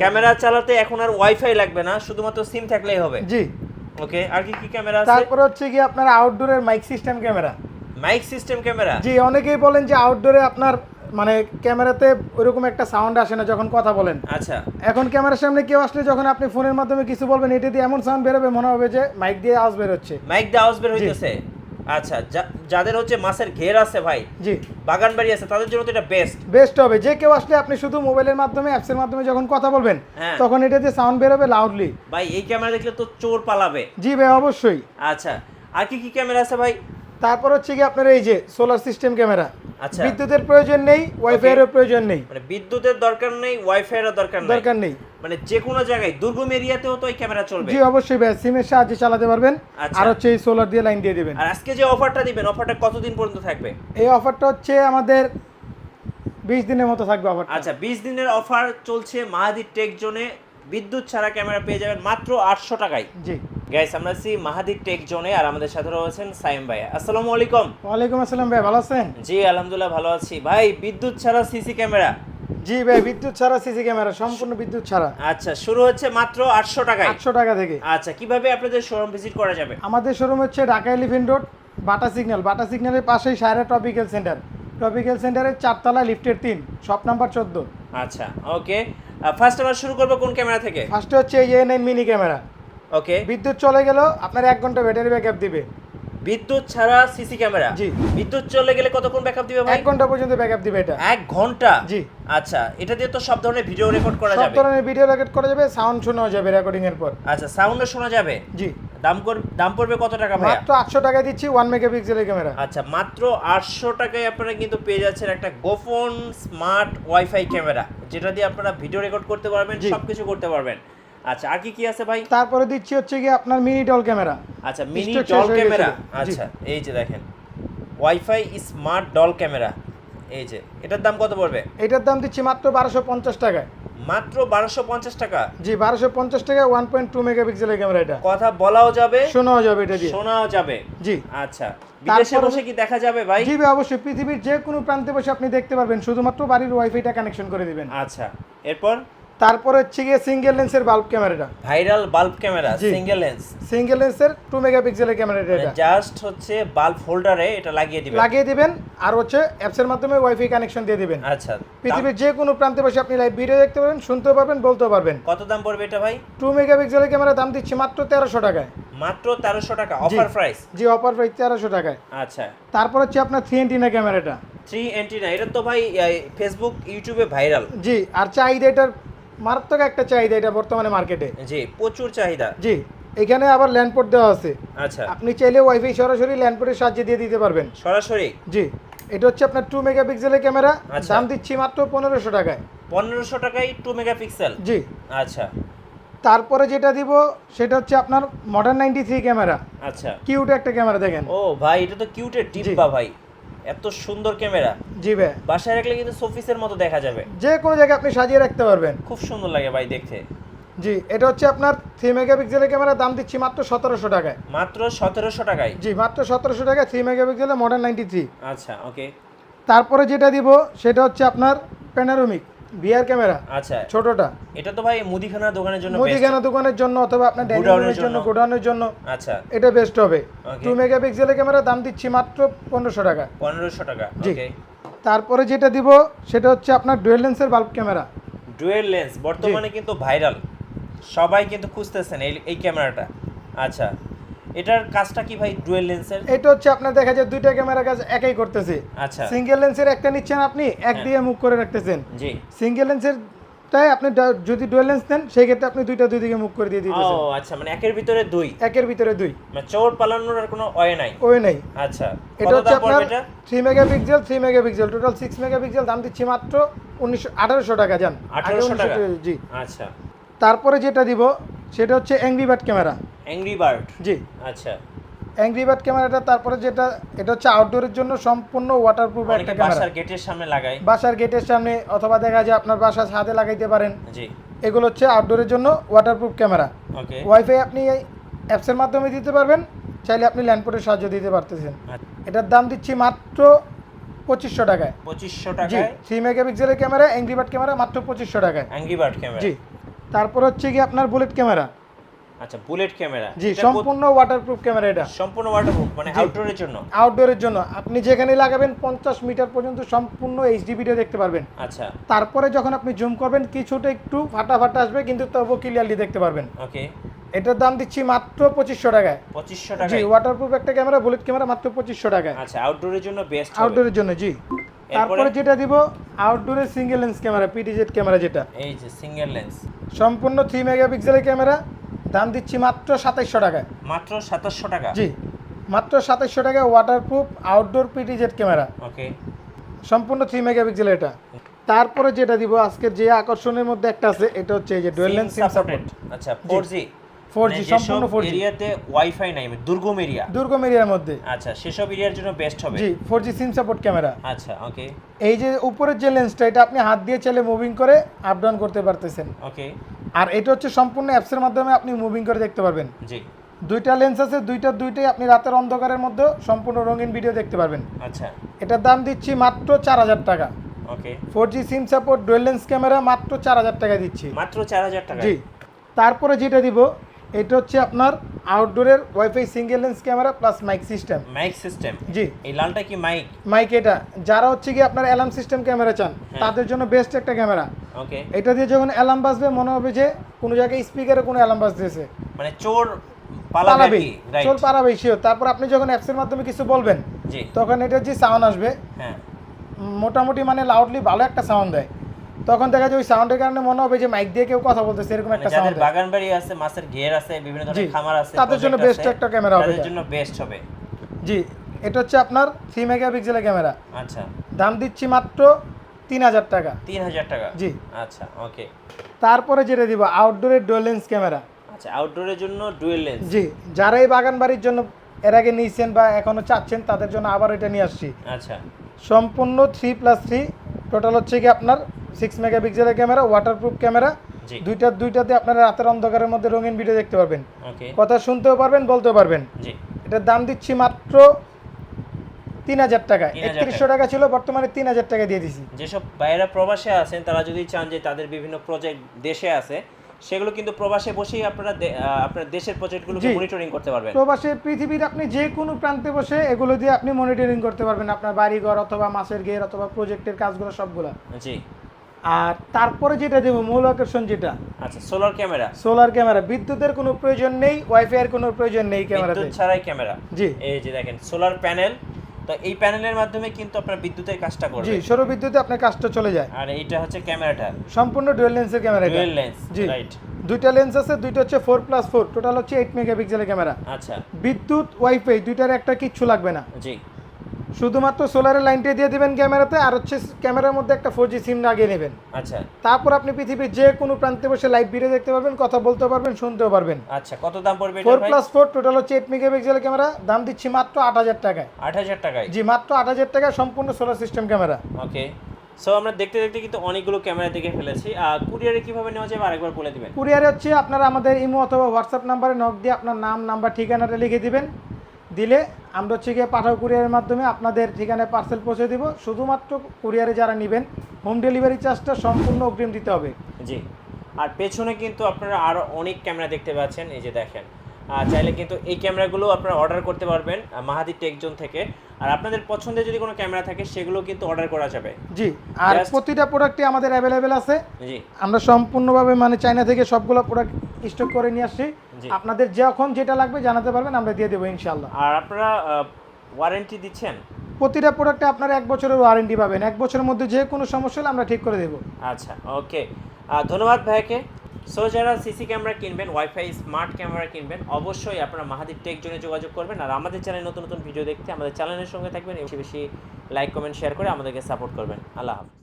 Camera চালাতে এখন আর wifi লাগবে না শুধুমাত্র সিম থাকলেই হবে। জি। ওকে আর কি কি ক্যামেরা আছে? তারপরে হচ্ছে কি আপনার আউটডোরের mic system camera. Mic system camera? জি অনেকেই বলেন যে আউটডোরে আপনার মানে ক্যামেরাতে ওইরকম একটা সাউন্ড আসে না যখন কথা বলেন। আচ্ছা। এখন ক্যামেরার সামনে কেউ আসলে যখন আপনি ফোনের মাধ্যমে কিছু বলবেন এটা দিয়ে এমন সাউন্ড বেরোবে মনে হবে যে মাইক দিয়ে আওয়াজ বেরোচ্ছে। মাইক দিয়ে আওয়াজ বের হইতেছে? আচ্ছা যা- যাদের হচ্ছে মাছের ঘের আছে ভাই জি। বাগান বাড়ি আছে তাদের জন্য তো এটা বেস্ট বেস্ট হবে। যে কেউ আসলে আপনি শুধু মোবাইলের মাধ্যমে অ্যাপসের মাধ্যমে যখন কথা বলবেন হ্যাঁ। তখন এটা দিয়ে সাউন্ড বেরোবে লাউডলি ভাই এই ক্যামেরা দেখলে তো চোর পালাবে। জি ভাই অবশ্যই। আচ্ছা আর কি কি ক্যামেরা আছে ভাই? তারপর হচ্ছে কি আপনার এই যে সোলার সিস্টেম ক্যামেরা বিদ্যুতের প্রয়োজন নেই ওয়াইফাইয়েরও প্রয়োজন নেই। মানে বিদ্যুতের দরকার নেই ওয়াইফাই এর দরকার নেই। দরকার নেই। মানে যে কোনো জায়গায় দুর্গম এরিয়াতেও তো এই ক্যামেরা চলবে। জি অবশ্যই ভাই সিমের সাহায্যে চালাতে পারবেন। আচ্ছা। আর হচ্ছে এই সোলার দিয়ে লাইন দিয়ে দিবেন। আর আজকে যে অফারটা দিবেন অফারটা কতদিন পর্যন্ত থাকবে? এই অফারটা হচ্ছে আমাদের বিশ দিনের মতো থাকবে অফারটা আচ্ছা বিশ দিনের অফার চলছে মাহাদি টেক জোনে বিদ্যুৎ ছাড়া ক্যামেরা পেয়ে যাবেন মাত্র আটশো টাকায়। জি। গাইস আমরা আছি মাহাদি টেক জোনে আর আমাদের সাথে রয়েছেন সাইম ভাই আসসালামু আলাইকুম। ওয়ালাইকুম আসসালাম ভাই ভালো আছেন? জি আলহামদুলিল্লাহ ভালো আছি। ভাই বিদ্যুৎ ছাড়া সিসি ক্যামেরা? জি ভাই বিদ্যুৎ ছাড়া সিসি ক্যামেরা সম্পূর্ণ বিদ্যুৎ ছাড়া। আচ্ছা শুরু হচ্ছে মাত্র আটশো টাকায়। আটশো টাকা থেকে। আচ্ছা কীভাবে আপনাদের শোরুম ভিজিট করা যাবে? আমাদের শোরুম হচ্ছে Dhaka elephant road Bata signal. Bata সিগন্যালের পাশেই সায়রা টপিক্যাল সেন্টার। টপিক্যাল সেন্টারের চারতলা লিফটের তিন শপ নাম্বার চোদ্দ। আচ্ছা ওকে। ফার্স্ট আমরা শুরু করব কোন ক্যামেরা থেকে? ফার্স্টে হচ্ছে A nine mini camera. Okay বিদ্যুৎ চলে গেল আপনার এক ঘণ্টা ব্যাটারি ব্যাকআপ দিবে। বিদ্যুৎ ছাড়া সিসি ক্যামেরা জি। বিদ্যুৎ চলে গেলে কতক্ষণ ব্যাকআপ দিবে ভাই? এক ঘণ্টা পর্যন্ত ব্যাকআপ দিবে এটা। এক ঘণ্টা? জি। আচ্ছা এটা দিয়ে তো সব ধরনের ভিডিও রেকর্ড করা যাবে। সব ধরনের ভিডিও রেকর্ড করা যাবে সাউন্ড শোনাও যাবে রেকর্ডিং এর পর। আচ্ছা সাউন্ডও শোনা যাবে? জি। দাম কর দাম পড়বে কত টাকা ভাই মাত্র আটশো টাকা দিচ্ছি ওয়ান মেগাপিক্সেলের ক্যামেরা আচ্ছা মাত্র আটশো টাকায় আপনারা কিন্তু পেয়ে যাচ্ছেন একটা গোফোন স্মার্ট ওয়াইফাই ক্যামেরা যেটা দিয়ে আপনারা ভিডিও রেকর্ড করতে পারবেন। সবকিছু করতে পারবেন। আচ্ছা আর কি কি আছে ভাই? তারপরে দিচ্ছি হচ্ছে কি আপনার মিনি ডল ক্যামেরা আচ্ছা মিনি ডল ক্যামেরা আচ্ছা এই যে দেখেন। ওয়াইফাই স্মার্ট ডল ক্যামেরা এই যে এটার দাম কত পড়বে? এটার দাম দিচ্ছি মাত্র বারোশো পঞ্চাশ টাকায়। মাত্র বারোশো পঞ্চাশ টাকা? জি বারোশো পঞ্চাশ টাকা ওয়ান পয়েন্ট টু মেগাপিক্সেলের ক্যামেরা এটা। কথা বলাও যাবে শোনাও যাবে এটা দিয়ে। শোনাও যাবে। জি। আচ্ছা বিদেশে বসে কি দেখা যাবে ভাই? জি ভাই অবশ্যই। পৃথিবীর যে কোনো প্রান্তে বসে আপনি দেখতে পারবেন। শুধুমাত্র বাড়ির ওয়াইফাইটা কানেকশন করে দিবেন। আচ্ছা এরপর? তারপরে হচ্ছে গিয়ে সিঙ্গেল লেন্সের বাল্ব ক্যামেরাটা viral bulb camera single lens single লেন্সের টু মেগাপিক্সেলের ক্যামেরাটা এটা। জাস্ট হচ্ছে বাল্ব হোল্ডারে এটা লাগিয়ে দিবেন। লাগিয়ে দিবেন আর হচ্ছে অ্যাপসের মাধ্যমে ওয়াইফাই কানেকশন দিয়ে দিবেন। আচ্ছা পৃথিবীর যে কোনো প্রান্তে বসে আপনি লাইভ ভিডিও দেখতে পারবেন শুনতেও পারবেন বলতেও পারবেন। কত দাম পড়বে এটা ভাই? টু মেগাপিক্সেলের ক্যামেরা দাম দিচ্ছি মাত্র তেরোশো টাকায়। মাত্র তেরোশো টাকা অফার প্রাইস জি অফার প্রাইস তেরোশো টাকায়। আচ্ছা। তারপর হচ্ছে আপনার থ্রি এন্টিনা ক্যামেরাটা থ্রি এন্টি না এটা তো ভাই ফেসবুক ইউটিউবে ভাইরাল জি আর চাহিদা এটার মারাত্মক একটা চাহিদা এটা বর্তমানে মার্কেটে জি প্রচুর চাহিদা। জি এখানে আবার ল্যান্ডপোর্ট দেওয়া আছে। আচ্ছা। আপনি চাইলে ওয়াইফাই সরাসরি ল্যান্ডপোর্টের সাহায্যে দিয়ে দিতে পারবেন। সরাসরি? জি এটা হচ্ছে আপনার টু মেগাপিক্সেলের ক্যামেরা। দাম দিচ্ছি মাত্র পনেরোশো টাকায়। পনেরোশো টাকায় টু মেগাপিক্সেল জি। আচ্ছা। তারপরে যেটা দিব সেটা হচ্ছে আপনার মডার্ন নাইনটি থ্রি ক্যামেরা আচ্ছা। কিউট একটা ক্যামেরা দেখেন। ও ভাই এটা তো কিউটের ডিব্বা ভাই। এত সুন্দর ক্যামেরা। জি ভাই। বাসায় রাখলে কিন্তু শোপিসের মতো দেখা যাবে। যে কোনো জায়গায় আপনি সাজিয়ে রাখতে পারবেন। খুব সুন্দর লাগে ভাই দেখতে। জি এটা হচ্ছে আপনার থ্রি মেগাপিক্সেলের ক্যামেরা দাম দিচ্ছি মাত্র সতেরোশো টাকায়। মাত্র সতেরোশো টাকায়? জি মাত্র সতেরোশো টাকায় থ্রি মেগাপিক্সেলের মডার্ন নাইনটি থ্রি আচ্ছা ওকে তারপরে যেটা দিব সেটা হচ্ছে আপনার প্যানারোমিক ভিআর ক্যামেরা আচ্ছা। ছোটটা। এটা তো ভাই মুদিখানা দোকানের জন্য। মুদিখানা দোকানের জন্য অথবা আপনার ডাইনিং রুমের জন্য। গোডাউনের জন্য আচ্ছা। এটা বেস্ট হবে। Okay. টু মেগাপিক্সেলের ক্যামেরা দাম দিচ্ছি মাত্র পনেরোশো টাকা। পনেরোশো টাকা। জি। ওকে তারপরে যেটা দিব সেটা হচ্ছে আপনার ডুয়েল লেন্সের বাল্ব ক্যামেরা ডুয়েল লেন্স বর্তমানে কিন্তু ভাইরাল সবাই কিন্তু খুঁজতেছেন এই এই ক্যামেরাটা আচ্ছা। এটার কাজটা কি ভাই ডুয়েল লেন্সের এটা হচ্ছে আপনার দেখা যায় দুইটা ক্যামেরা কাজ একই করতেছে। আচ্ছা। সিঙ্গেল লেন্সের একটা নিচ্ছেন আপনি এক হ্যাঁ। দিয়ে মুভ করে রাখতেছেন। জি। সিঙ্গেল লেন্সের তাই আপনি যদি ডুয়েল লেন্স নেন সেই ক্ষেত্রে আপনি দুইটা দুই দিকে মুখ করে দিয়ে দিতেছেন। ও আচ্ছা মানে একের ভিতরে দুই? একের ভিতরে দুই। মানে চোর পালানোর আর কোনো ওয়ে নাই? ওই নেই। আচ্ছা। এটা হচ্ছে আপনার এটা? Three megapixel three megapixel total six megapixel দাম দিচ্ছি মাত্র উনিশশো আঠারোশো টাকা যান আগে 1800 টাকা? জি। আচ্ছা। তারপরে যেটা দিব সেটা হচ্ছে angry bird camera angry bird জি। আচ্ছা। অ্যাংরি বার্ড ক্যামেরাটা তারপরে যেটা এটা হচ্ছে আউটডোরের জন্য সম্পূর্ণ ওয়াটারপ্রুফ একটা ক্যামেরা বাসার গেটের সামনে লাগায়। বাসার গেটের সামনে অথবা দেখা যায় আপনার বাসার ছাদে লাগাইতে পারেন। জি। এগুলো হচ্ছে আউটডোরের জন্য ওয়াটারপ্রুফ ক্যামেরা ওকে। ওয়াইফাই আপনি এই অ্যাপসের মাধ্যমে দিতে পারবেন চাইলে আপনি ল্যান্ডপোর্টের সাহায্য দিতে পারতেছেন। এটার দাম দিচ্ছি মাত্র পঁচিশশো টাকায়। পঁচিশশো টাকায়? থ্রি মেগাপিক্সেলের ক্যামেরা অ্যাংরি বার্ড ক্যামেরা মাত্র পঁচিশশো টাকায়। অ্যাংরি বার্ড ক্যামেরা জি। তারপর হচ্ছে কি আপনার বুলেট ক্যামেরা আচ্ছা বুলেট ক্যামেরা জি সম্পূর্ণ ওয়াটারপ্রুফ ক্যামেরা এটা। সম্পূর্ণ ওয়াটারপ্রুফ মানে আউটডোরের জন্য? আউটডোরের জন্য। আপনি যেখানে লাগাবেন পঞ্চাশ মিটার পর্যন্ত সম্পূর্ণ এইচডি ভিডিও দেখতে পারবেন। আচ্ছা। তারপরে যখন আপনি জুম করবেন কিছুটা একটু ফাটা ফাটা আসবে কিন্তু তবুও ক্লিয়ারলি দেখতে পারবেন। ওকে এটার দাম দিচ্ছি মাত্র পঁচিশশো টাকায়। পঁচিশশো জি টাকা ওয়াটারপ্রুফ একটা ক্যামেরা বুলেট ক্যামেরা মাত্র পঁচিশশো টাকায়। আচ্ছা আউটডোরের জন্য বেস্ট আউটডোরের জন্য জি। তারপরে যেটা দিব আউটডোরের single lens camera PTZ camera যেটা। এই যে সিঙ্গেল লেন্স সম্পূর্ণ থ্রি মেগাপিক্সেলের ক্যামেরা দাম দিচ্ছি মাত্র সাতাইশশো টাকায়। মাত্র সাতাশশো টাকা? জি মাত্র সাতাইশশো টাকায় waterproof outdoor PTZ camera okay. সম্পূর্ণ থ্রি মেগাপিক্সেল এটা। তারপরে যেটা দিব আজকের যে আকর্ষণের মধ্যে একটা আছে এটা হচ্ছে এই যে ডুয়েল লেন্স সিম সাপোর্ট আচ্ছা 4G 4G সম্পূর্ণ 4G এরিয়াতে ওয়াইফাই নাই মানে দুর্গম এরিয়া। দুর্গম এরিয়ার মধ্যে। আচ্ছা সেসব এরিয়ার জন্য বেস্ট হবে। জি four G SIM support camera আচ্ছা ওকে এই যে উপরের যে লেন্সটা এটা আপনি হাত দিয়ে চাইলে মুভিং করে আপ ডাউন করতে পারতেছেন। ওকে আর এটা হচ্ছে সম্পূর্ণ অ্যাপসের মাধ্যমে আপনি মুভিং করে দেখতে পারবেন। জি। দুইটা লেন্স আছে দুইটা দুইটাই আপনি রাতের অন্ধকারের মধ্যে সম্পূর্ণ রঙিন ভিডিও দেখতে পারবেন। আচ্ছা। এটার দাম দিচ্ছি মাত্র চার হাজার টাকা। Okay four G SIM support dual lens camera মাত্র চার হাজার টাকা দিচ্ছি। মাত্র চার হাজার টাকা জি। তারপরে যেটা দিব এটা হচ্ছে আপনার আউটডোরের wifi single lens camera plus mic system mic system জি। এই লালটা কি মাইক মাইক এটা। যারা হচ্ছে কি আপনার অ্যালার্ম সিস্টেম ক্যামেরা চান হ্যাঁ। তাদের জন্য বেস্ট একটা ক্যামেরা ওকে। এটা দিয়ে যখন অ্যালার্ম বাজবে মনে হবে যে কোনো জায়গায় স্পিকারে কোনো অ্যালার্ম বাজতেছে। মানে চোর পালাবে চোর পালাবেই শিওর তারপর আপনি যখন অ্যাপসের মাধ্যমে কিছু বলবেন জি। তখন এটা যে সাউন্ড আসবে হ্যাঁ। মোটামুটি মানে লাউডলি ভালো একটা সাউন্ড দেয়। তখন দেখা যায় ওই সাউন্ডের কারণে মনে হবে যে মাইক দিয়ে কেউ কথা বলতেছে এরকম মানে একটা সাউন্ড বাগান বাড়ি আছে মাছের ঘের আছে বিভিন্ন ধরনের খামার আছে তাদের জন্য বেস্ট একটা ক্যামেরা হবে তাদের জন্য বেস্ট হবে। জি এটা হচ্ছে আপনার থ্রি মেগাপিক্সেলের ক্যামেরা আচ্ছা। দাম দিচ্ছি মাত্র তিন হাজার টাকা। তিন হাজার টাকা? জি। আচ্ছা ওকে তারপরে যেটা দিব আউটডোরের ডুয়েল লেন্স ক্যামেরা আচ্ছা আউটডোরের জন্য ডুয়েল লেন্স জি যারা এই বাগান বাড়ির জন্য এর আগে নিয়েছেন বা এখনও চাচ্ছেন তাদের জন্য আবার এটা নিয়ে আসছি। আচ্ছা। সম্পূর্ণ থ্রি প্লাস থ্রি টোটাল হচ্ছে কি আপনার সিক্স মেগাপিক্সেলের ক্যামেরা ওয়াটারপ্রুফ ক্যামেরা দুইটা দুইটাতে আপনারা রাতের অন্ধকারের মধ্যে রঙিন ভিডিও দেখতে পারবেন। কথা শুনতেও পারবেন বলতেও পারবেন। এটার দাম দিচ্ছি মাত্র তিন হাজার টাকা একত্রিশশো টাকা। ছিল বর্তমানে তিন হাজার টাকা দিয়ে দিছি। যেসব বাইরা প্রবাসে আছেন তারা যদি চান যে তাদের বিভিন্ন প্রজেক্ট দেশে আছে সেগুলো কিন্তু প্রবাসে বসেই আপনারা আপনার দেশের প্রজেক্টগুলোকে। মনিটরিং করতে পারবেন। প্রবাসে পৃথিবীর আপনি যে কোনো প্রান্তে বসে এগুলো দিয়ে আপনি মনিটরিং করতে পারবেন। আপনার বাড়িঘর অথবা মাছের ঘের অথবা প্রজেক্টের কাজগুলো সবগুলা। জি। আর তারপরে যেটা দেবো মূল আকর্ষণ যেটা? আচ্ছা সোলার ক্যামেরা সোলার ক্যামেরা বিদ্যুতের কোনো প্রয়োজন নেই ওয়াইফাই এর কোনো প্রয়োজন নেই ক্যামেরাতে বিদ্যুৎ ছাড়াই ক্যামেরা জি। এই যে দেখেন সোলার প্যানেল তো এই প্যানেলের মাধ্যমে কিন্তু আপনার বিদ্যুতের কাজটা জি করবে সৌর বিদ্যুতে আপনার কাজটা চলে যায়। আর এইটা হচ্ছে ক্যামেরাটা সম্পূর্ণ ডুয়েল লেন্সের ক্যামেরা এটা ডুয়েল লেন্স জি। রাইট দুইটা লেন্স আছে দুইটা হচ্ছে ফোর প্লাস ফোর টোটাল হচ্ছে এইট মেগাপিক্সেলের ক্যামেরা আচ্ছা। বিদ্যুৎ ওয়াইফাই দুইটার একটা কিচ্ছু লাগবে না। জি। শুধুমাত্র সোলারের লাইনটা দিয়ে দিবেন ক্যামেরাতে আর হচ্ছে ক্যামেরার মধ্যে একটা ফোর জি সিম লাগিয়ে নেবেন। আচ্ছা। তারপর আপনি পৃথিবীর যে কোনো প্রান্তে বসে লাইভ ভিডিও দেখতে পারবেন কথা বলতে পারবেন শুনতেও পারবেন। আচ্ছা কত দাম পড়বে ফোর প্লাস ফোর টোটাল হচ্ছে এইট মেগাপিক্সেলের ক্যামেরা দাম দিচ্ছি মাত্র আট হাজার টাকায়। আট হাজার টাকায়? জি মাত্র আট হাজার টাকায় সম্পূর্ণ solar system camera okay so আমরা দেখতে দেখতে কিন্তু অনেকগুলো ক্যামেরা দেখে ফেলেছি। আর কুরিয়ারে কীভাবে নেওয়া যাবে আরেকবার বলে দিবেন? কুরিয়ারে হচ্ছে আপনারা আমাদের ইমো অথবা হোয়াটসঅ্যাপ নাম্বারে নক দিয়ে আপনার নাম নাম্বার ঠিকানাটা লিখে দিবেন। দিলে আমরা হচ্ছে গিয়ে পাঠাও কুরিয়ারের মাধ্যমে আপনাদের ঠিকানায় পার্সেল পৌঁছে দিব। শুধুমাত্র কুরিয়ারে যারা নেবেন হোম ডেলিভারি চার্জটা সম্পূর্ণ অগ্রিম দিতে হবে। জি। আর পেছনে কিন্তু আপনারা আরও অনেক ক্যামেরা দেখতে পাচ্ছেন, এই যে দেখেন। চাইলে কিন্তু এই ক্যামেরাগুলো আপনারা অর্ডার করতে পারবেন মাহাদি টেকজোন থেকে। আর আপনাদের পছন্দের যদি কোনো ক্যামেরা থাকে সেগুলো কিন্তু অর্ডার করা যাবে। জি আর প্রতিটা প্রোডাক্টই আমাদের অ্যাভেলেবেল আছে। জি। আমরা সম্পূর্ণভাবে মানে চাইনা থেকে সবগুলো প্রোডাক্ট স্টক করে নিয়ে আসছি। আপনাদের যখন যেটা লাগবে জানাতে পারবেন আমরা দিয়ে দেবো ইনশাল্লাহ আর আপনারা ওয়ারেন্টি দিচ্ছেন? প্রতিটা প্রোডাক্টে আপনারা এক বছরের ওয়ারেন্টি পাবেন। এক বছরের মধ্যে যে কোনো সমস্যা হলে আমরা ঠিক করে দেবো। আচ্ছা ওকে ধন্যবাদ ভাইকে। সো যারা সিসি ক্যামেরা কিনবেন ওয়াইফাই স্মার্ট ক্যামেরা কিনবেন, অবশ্যই আপনারা মাহাদির টেক জোনে যোগাযোগ করবেন। আর আমাদের চ্যানেলে নতুন নতুন ভিডিও দেখতে আমাদের চ্যানেলের সঙ্গে থাকবেন। বেশি বেশি লাইক কমেন্ট শেয়ার করে আমাদেরকে সাপোর্ট করবেন। আল্লাহ হাফিজ।